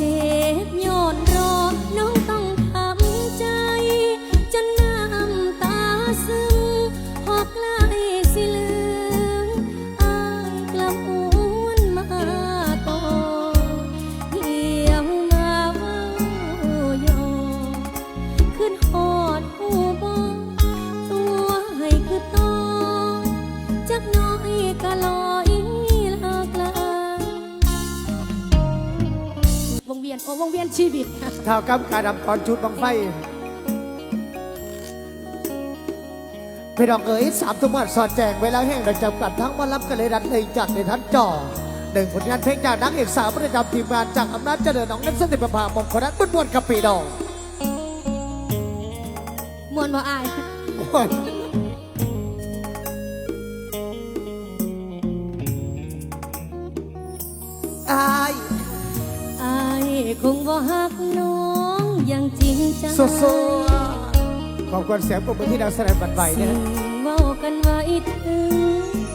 เวงเวียนโอ้วงเวียนชีวิตเท่ากับการดำตอนชุดบังไฟพี่น้องเอ๋ยสามทุ่มวันสอดแจงเวลาแห้งเราจำกัดทั้งวันรับกันเลยรัดเลยจากในทันจอหนึ่งผลงานเพลงจากนักเอกสาวประจำทีมงานจากอำนาจเจริญน้องเน้นสติประภามงคลรัตน์บุญบวนกับปีดองมวนบ่อายอ คงบ่ฮักน้องอย่างจริงจังสู้ๆขอบคุณเสียงปรบมือที่ดาวแสดงบันไหวเนี่ยสิ่งเว้ากันไว้ถึง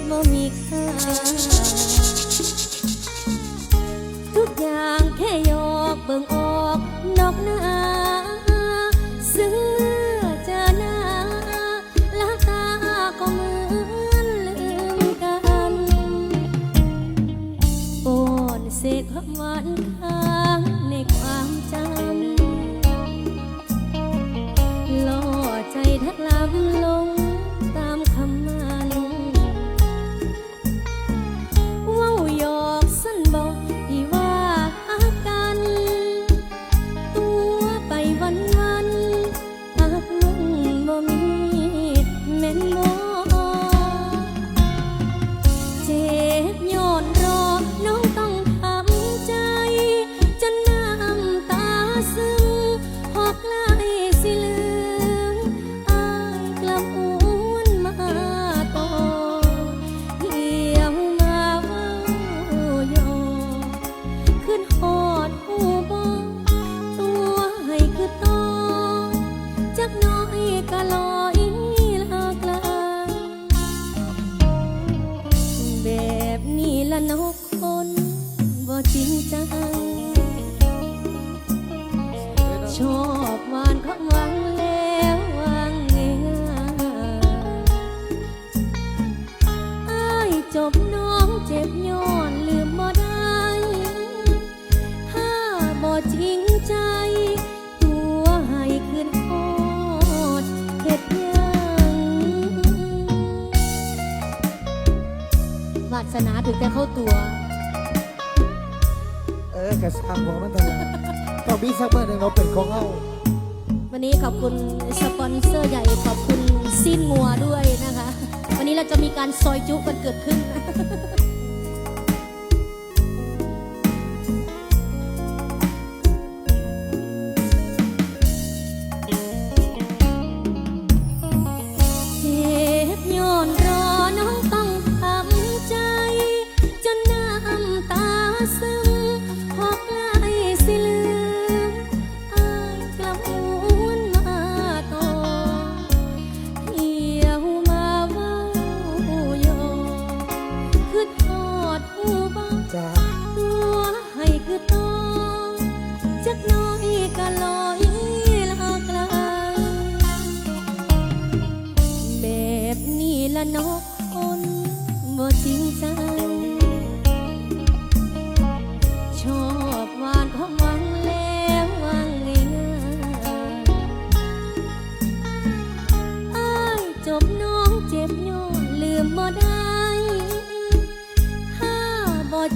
บ่มีค่าทุกอย่างแค่หยอกเบิ่งออกนอกหน้าซึ่งเมื่อเจอหน้าละตาก็เหมือนลืมกัน โอนเศษความหวานค้างใน ความจำล่อใจทักลำล น้อยก็ลอยลากลายแบบนี้ละนกคนบ่จริงจั วาสนาถึงจะเข้าตัว เออกระซังของมันตลอดต้องมีสักเมื่อหนึ่งเราเป็นของเราวันนี้ขอบคุณสปอนเซอร์ใหญ่ขอบคุณสิ้นงัวด้วยนะคะ วันนี้เราจะมีการซอยจุกันเกิดขึ้น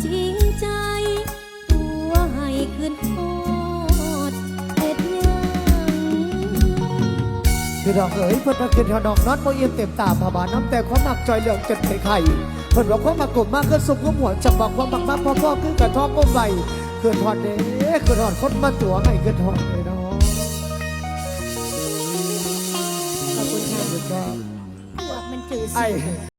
จริงใจ ตัวให้คืนโทษเฮ็ดหยังพี่น้องเอ๋ยเพิ่นมาขึ้นทอนองนอนโมเยี่ยมเต็มตาพาบาน้ำแต่ความหมักจอยเหลืองเจนไข่ไข่เพิ่นว่าความหมักกลมมากขึ้นสุกก็หัวจังบอกความหมักมากพ่อๆคือกระท้อก้มไหลเกินทอนเด้เกินทอนคนมาตัวให้เกินทอนเลยเนาะขอบคุณค่ะก็พวกมันจืดไอ้ สิ